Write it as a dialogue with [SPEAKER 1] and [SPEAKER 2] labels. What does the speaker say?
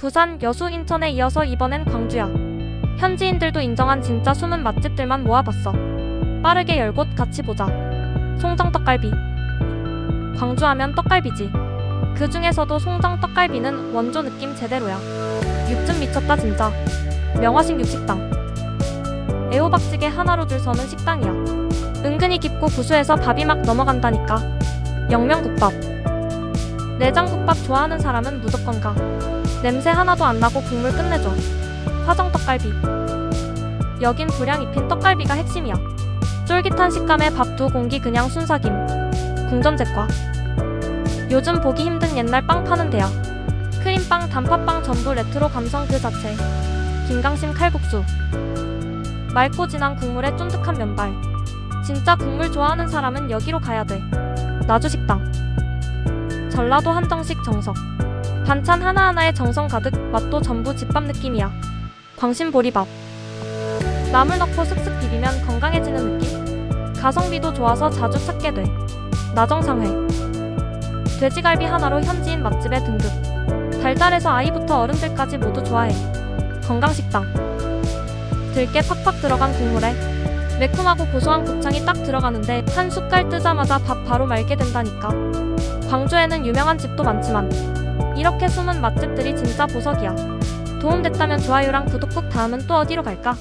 [SPEAKER 1] 부산, 여수, 인천에 이어서 이번엔 광주야. 현지인들도 인정한 진짜 숨은 맛집들만 모아봤어. 빠르게 열 곳 같이 보자. 송정 떡갈비. 광주 하면 떡갈비지. 그 중에서도 송정 떡갈비는 원조 느낌 제대로야. 육즙 미쳤다 진짜. 명화식 육식당. 애호박찌개 하나로 줄 서는 식당이야. 은근히 깊고 구수해서 밥이 막 넘어간다니까. 영명국밥. 내장국밥 좋아하는 사람은 무조건 가. 냄새 하나도 안 나고 국물 끝내줘. 화정 떡갈비. 여긴 불향 입힌 떡갈비가 핵심이야. 쫄깃한 식감에 밥 두 공기 그냥 순삭임. 궁전제과. 요즘 보기 힘든 옛날 빵 파는 데야. 크림빵, 단팥빵 전부 레트로 감성 그 자체. 김강심 칼국수. 맑고 진한 국물에 쫀득한 면발. 진짜 국물 좋아하는 사람은 여기로 가야 돼. 나주식당. 전라도 한정식 정석. 반찬 하나하나에 정성 가득, 맛도 전부 집밥 느낌이야. 광신 보리밥. 나물 넣고 슥슥 비비면 건강해지는 느낌? 가성비도 좋아서 자주 찾게 돼. 나정상회. 돼지갈비 하나로 현지인 맛집에 등극. 달달해서 아이부터 어른들까지 모두 좋아해. 건강식당. 들깨 팍팍 들어간 국물에 매콤하고 고소한 곱창이 딱 들어가는데 한 숟갈 뜨자마자 밥 바로 말게 된다니까. 광주에는 유명한 집도 많지만 이렇게 숨은 맛집들이 진짜 보석이야. 도움됐다면 좋아요랑 구독 꾹 다음은 또 어디로 갈까?